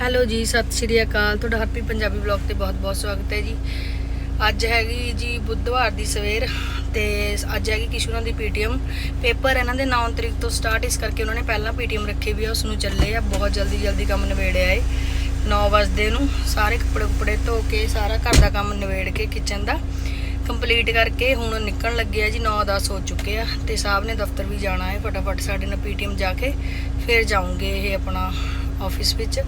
Hello ਜੀ, ਸਤਿ ਸ਼੍ਰੀ ਅਕਾਲ। ਤੁਹਾਡਾ ਹੈਪੀ ਪੰਜਾਬੀ ਬਲੌਗ ਤੇ ਬਹੁਤ-ਬਹੁਤ ਸਵਾਗਤ ਹੈ ਜੀ। ਅੱਜ ਹੈਗੀ ਜੀ ਬੁੱਧਵਾਰ ਦੀ ਸਵੇਰ ਤੇ ਅੱਜ ਹੈਗੀ ਕਿਸ਼ੋਰਾਂ ਦੀ ਪੀਟੀਐਮ। ਪੇਪਰ ਇਹਨਾਂ ਦੇ 9 ਤਰੀਕ ਤੋਂ ਸਟਾਰਟ, ਇਸ ਕਰਕੇ ਉਹਨਾਂ ਨੇ ਪਹਿਲਾਂ ਪੀਟੀਐਮ ਰੱਖੀ ਵੀ ਆ ਉਸ ਨੂੰ ਚੱਲੇ ਆ। ਬਹੁਤ ਜਲਦੀ ਜਲਦੀ ਕੰਮ ਨਿਬੇੜਿਆ ਏ 9 ਵਜੇ ਨੂੰ ਸਾਰੇ ਕੱਪੜੇ ਕੁਪੜੇ ਧੋ ਕੇ, ਸਾਰਾ ਘਰ ਦਾ ਕੰਮ ਨਿਬੇੜ ਕੇ ਕਿਚਨ ਦਾ ਕੰਪਲੀਟ ਕਰਕੇ ਹੁਣ ਨਿਕਲਣ ਲੱਗੇ ਆ ਜੀ 9-10 ਹੋ ਚੁੱਕੇ ਆ ਤੇ ਸਾਹਿਬ ਨੇ ਦਫ਼ਤਰ ਵੀ ਜਾਣਾ ਹੈ। ਫਟਾਫਟ ਸਾਡੇ ਨਾਲ ਪੀਟੀਐਮ ਜਾ ਕੇ ਫਿਰ ਜਾਉਂਗੇ ਇਹ ਆਪਣਾ ਆਫਿਸ ਵਿੱਚ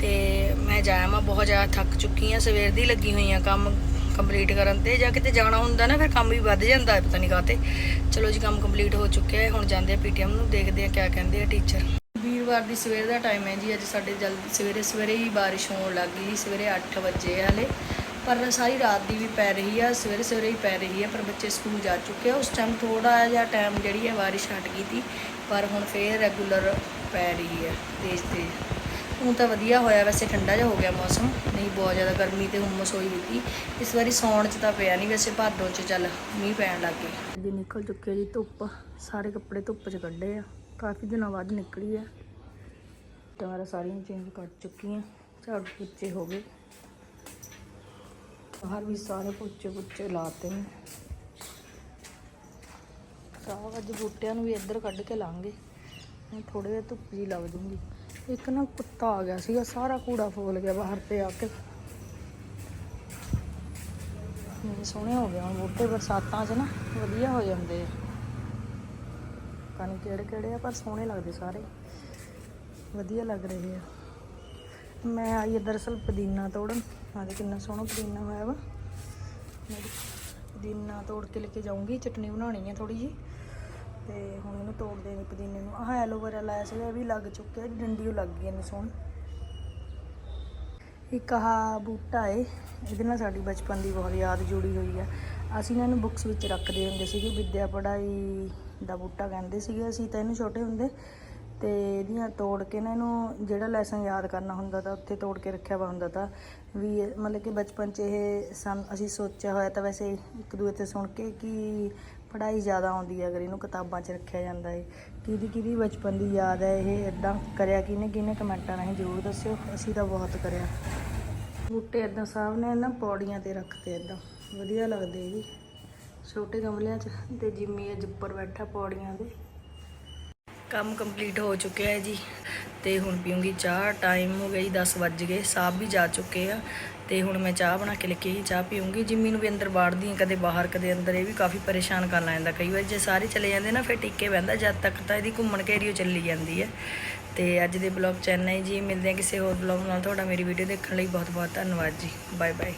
ਤੇ ਮੈਂ ਜਾਇਆ ਮੈਂ ਬਹੁਤ ਜ਼ਿਆਦਾ ਥੱਕ ਚੁੱਕੀ ਆ, ਸਵੇਰ ਦੀ ਲੱਗੀ ਹੋਈ ਆ ਕੰਮ ਕੰਪਲੀਟ ਕਰਨ ਤੇ, ਜਾਂ ਕਿਤੇ ਜਾਣਾ ਹੁੰਦਾ ਨਾ, ਫਿਰ ਕੰਮ ਵੀ ਵੱਧ ਜਾਂਦਾ ਹੈ ਪਤਾ ਨਹੀਂ ਕਾਤੇ ਚਲੋ ਜੀ, ਕੰਮ ਕੰਪਲੀਟ ਹੋ ਚੁੱਕਿਆ ਹੈ, ਹੁਣ ਜਾਂਦੇ ਆ ਪੀਟੀਐਮ ਨੂੰ, ਦੇਖਦੇ ਆ ਕਿਆ ਕਹਿੰਦੇ ਆ ਟੀਚਰ ਵੀਰਵਾਰ ਦੀ ਸਵੇਰ ਦਾ ਟਾਈਮ ਹੈ ਜੀ, ਅੱਜ ਸਾਡੇ ਜਲਦੀ ਸਵੇਰੇ ਸਵੇਰੇ ਹੀ ਬਾਰਿਸ਼ ਹੋਣ ਲੱਗ ਗਈ, ਸਵੇਰੇ 8 ਵਜੇ ਹਲੇ ਪਰ ਸਾਰੀ ਰਾਤ ਦੀ ਵੀ ਪੈ ਰਹੀ ਆ, ਸਵੇਰੇ ਸਵੇਰੇ ਹੀ ਪੈ ਰਹੀ ਆ, ਪਰ ਬੱਚੇ ਸਕੂਲ ਜਾ ਚੁੱਕੇ ਆ। ਉਸ ਟਾਈਮ ਥੋੜਾ ਜਿਹਾ ਟਾਈਮ ਜਿਹੜੀ ਹੈ ਬਾਰਿਸ਼ ਹਟ ਗਈ ਸੀ ਪਰ ਹੁਣ ਫੇਰ ਰੈਗੂਲਰ ਪੈ ਰਹੀ ਹੈ ਤੇਜ਼ ਤੇਜ਼। ਹੁਣ ਤਾਂ ਵਧੀਆ ਹੋਇਆ, ਵੈਸੇ ਠੰਡਾ ਜਿਹਾ ਹੋ ਗਿਆ ਮੌਸਮ, ਨਹੀਂ ਬਹੁਤ ਜ਼ਿਆਦਾ ਗਰਮੀ ਤੇ ਹੁਮਸ ਹੋਈ ਹੋਈ ਸੀ। ਇਸ ਵਾਰੀ ਸੌਣ 'ਚ ਤਾਂ ਪਿਆ ਨਹੀਂ, ਵੈਸੇ ਭਾਦੋਂ 'ਚ ਚੱਲ ਮੀਂਹ ਪੈਣ ਲੱਗ ਗਿਆ। ਜੀ ਨਿਕਲ ਚੁੱਕੇ ਜੀ ਧੁੱਪ, ਸਾਰੇ ਕੱਪੜੇ ਧੁੱਪ 'ਚ ਕੱਢੇ ਆ। ਕਾਫੀ ਦਿਨਾਂ ਬਾਅਦ ਨਿਕਲੀ ਆ। ਟਾਰਾ ਸਾਰੀਆਂ ਚੇਂਜ ਕਰ ਚੁੱਕੀਆਂ, ਝਾੜੂ ਪੁੱਚੇ ਹੋ ਗਏ। ਬਾਹਰ ਵੀ ਸਾਰੇ ਪੁੱਚੇ ਪੁੱਚੇ ਲਾਤੇ ਨੇ ਸਾਹ ਅੱਜ ਬੂਟਿਆਂ ਨੂੰ ਵੀ ਇੱਧਰ ਕੱਢ ਕੇ ਲਾਂਗੇ। ਹੁਣ ਥੋੜੇ ਜਿਹਾ ਧੁੱਪ ਜੀ ਲੱਗ ਜੂਗੀ। ਇੱਕ ਨਾ ਕੁੱਤਾ ਆ ਗਿਆ ਸੀਗਾ, ਸਾਰਾ ਕੂੜਾ ਫੋਲ ਗਿਆ ਬਾਹਰ ਤੇ ਆ ਕੇ। ਨਹੀਂ ਸੋਹਣੇ ਹੋ ਗਏ ਹੁਣ ਬੂਟੇ, ਬਰਸਾਤਾਂ 'ਚ ਨਾ ਵਧੀਆ ਹੋ ਜਾਂਦੇ ਆ। ਪਤਾ ਕਿਹੜੇ ਕਿਹੜੇ ਆ, ਪਰ ਸੋਹਣੇ ਲੱਗਦੇ ਸਾਰੇ। ਵਧੀਆ ਲੱਗ ਰਹੇ ਆ। ਮੈਂ ਆਈ ਆ ਦਰਅਸਲ ਪੁਦੀਨਾ ਤੋੜਨ। ਆਹ ਦੇ ਕਿੰਨਾ ਸੋਹਣਾ ਪੁਦੀਨਾ ਹੋਇਆ ਵਾ। ਮੈਂ ਪੁਦੀਨਾ ਤੋੜ ਕੇ ਲੈ ਕੇ ਜਾਊਂਗੀ। ਚਟਨੀ ਬਣਾਉਣੀ ਹੈ ਥੋੜੀ ਜੀ ਤੇ ਹੁਣ ਇਹਨੂੰ ਤੋੜ ਦੇਣੀ ਪੁਦੀਨੇ ਨੂੰ। ਆਹ ਐਲੋਵੇਰਾ ਲਾਇਆ ਸੀਗਾ, ਇਹ ਵੀ ਲੱਗ ਚੁੱਕਿਆ। ਡੰਡੀ ਲੱਗ ਗਈ ਇਹਨੂੰ ਸੋਹਣੀ। ਇੱਕ ਆਹ ਬੂਟਾ ਏ। ਇਹਦੇ ਨਾਲ ਸਾਡੀ ਬਚਪਨ ਦੀ ਬਹੁਤ ਯਾਦ ਜੁੜੀ ਹੋਈ ਆ। ਅਸੀਂ ਨਾ ਇਹਨੂੰ ਬੁੱਕਸ ਵਿੱਚ ਰੱਖਦੇ ਹੁੰਦੇ ਸੀਗੇ। ਵਿਦਿਆ ਪੜ੍ਹਾਈ ਦਾ ਬੂਟਾ ਕਹਿੰਦੇ ਸੀਗੇ ਅਸੀਂ ਤਾਂ ਇਹਨੂੰ ਛੋਟੇ ਹੁੰਦੇ। ਤੇ ਇਹਦੀਆਂ ਤੋੜ ਕੇ ਨਾ ਇਹਨੂੰ ਜਿਹੜਾ ਲੈਸਨ ਯਾਦ ਕਰਨਾ ਹੁੰਦਾ ਤਾਂ ਉੱਥੇ ਤੋੜ ਕੇ ਰੱਖਿਆ ਵਾ ਹੁੰਦਾ ਤਾਂ ਵੀ ਇਹ- ਮਤਲਬ ਕਿ ਬਚਪਨ 'ਚ ਇਹ ਸਨ ਅਸੀਂ ਸੋਚਿਆ ਹੋਇਆ ਤਾਂ ਵੈਸੇ ਇੱਕ ਦੂਏ ਤੇ ਸੁਣ ਕੇ ਕਿ ਪੜ੍ਹਾਈ ਜ਼ਿਆਦਾ ਆਉਂਦੀ ਹੈ ਅਗਰ ਇਹਨੂੰ ਕਿਤਾਬਾਂ 'ਚ ਰੱਖਿਆ ਜਾਂਦਾ ਹੈ। ਕਿਹਦੀ ਕਿਹਦੀ ਬਚਪਨ ਦੀ ਯਾਦ ਹੈ ਇਹ ਇਦਾਂ ਕਰਿਆ ਕਿਹਨੇ ਕਿਹਨੇ ਕਮੈਂਟਾਂ ਰਾਹੀਂ ਜ਼ਰੂਰ ਦੱਸਿਓ, ਅਸੀਂ ਤਾਂ ਬਹੁਤ ਕਰਿਆ। ਬੂਟੇ ਇਦਾਂ ਸਾਹਿਬ ਨੇ, ਨਾ ਪੌੜੀਆਂ ਤੇ ਰੱਖਤੇ ਇਦਾਂ ਵਧੀਆ ਲੱਗਦੇ ਜੀ ਛੋਟੇ ਗਮਲਿਆਂ 'ਚ ਤੇ ਜਿੰਮੀ ਅੱਜ ਉੱਪਰ ਬੈਠਾ ਪੌੜੀਆਂ ਦੇ ਕੰਮ ਕੰਪਲੀਟ ਹੋ ਚੁੱਕਿਆ ਹੈ ਜੀ ਤੇ ਹੁਣ ਪੀਉਂਗੀ ਚਾਹ ਟਾਈਮ ਹੋ ਗਿਆ ਜੀ 10 ਵੱਜ ਗਏ ਸਾਹਿਬ ਵੀ ਜਾ ਚੁੱਕੇ ਆ ਤੇ ਹੁਣ ਮੈਂ ਚਾਹ ਬਣਾ ਕੇ ਲੈ ਕੇ ਆਈ, ਚਾਹ ਪੀਉਂਗੀ ਜਿੰਮੀ ਨੂੰ ਵੀ ਅੰਦਰ ਬਾੜਦੀ ਹਾਂ ਕਦੇ ਬਾਹਰ, ਕਦੇ ਅੰਦਰ, ਇਹ ਵੀ ਕਾਫੀ ਪਰੇਸ਼ਾਨ ਕਰ ਲੈਂਦਾ ਕਈ ਵਾਰ ਜੇ ਸਾਰੇ ਚਲੇ ਜਾਂਦੇ ਨਾ, ਫਿਰ ਟਿੱਕੇ ਬਹਿੰਦਾ, ਜਦ ਤੱਕ ਤਾਂ ਇਹਦੀ ਘੁੰਮਣ ਘੇਰੀਓ ਚੱਲੀ ਜਾਂਦੀ ਹੈ। ਤੇ ਅੱਜ ਦੇ ਬਲੌਗ ਚ ਹੈ ਜੀ, ਮਿਲਦੇ ਹਾਂ ਕਿਸੇ ਹੋਰ ਬਲੌਗ ਨਾਲ। ਤੁਹਾਡਾ ਮੇਰੀ ਵੀਡੀਓ ਦੇਖਣ ਲਈ ਬਹੁਤ ਬਹੁਤ ਧੰਨਵਾਦ ਜੀ। Bye bye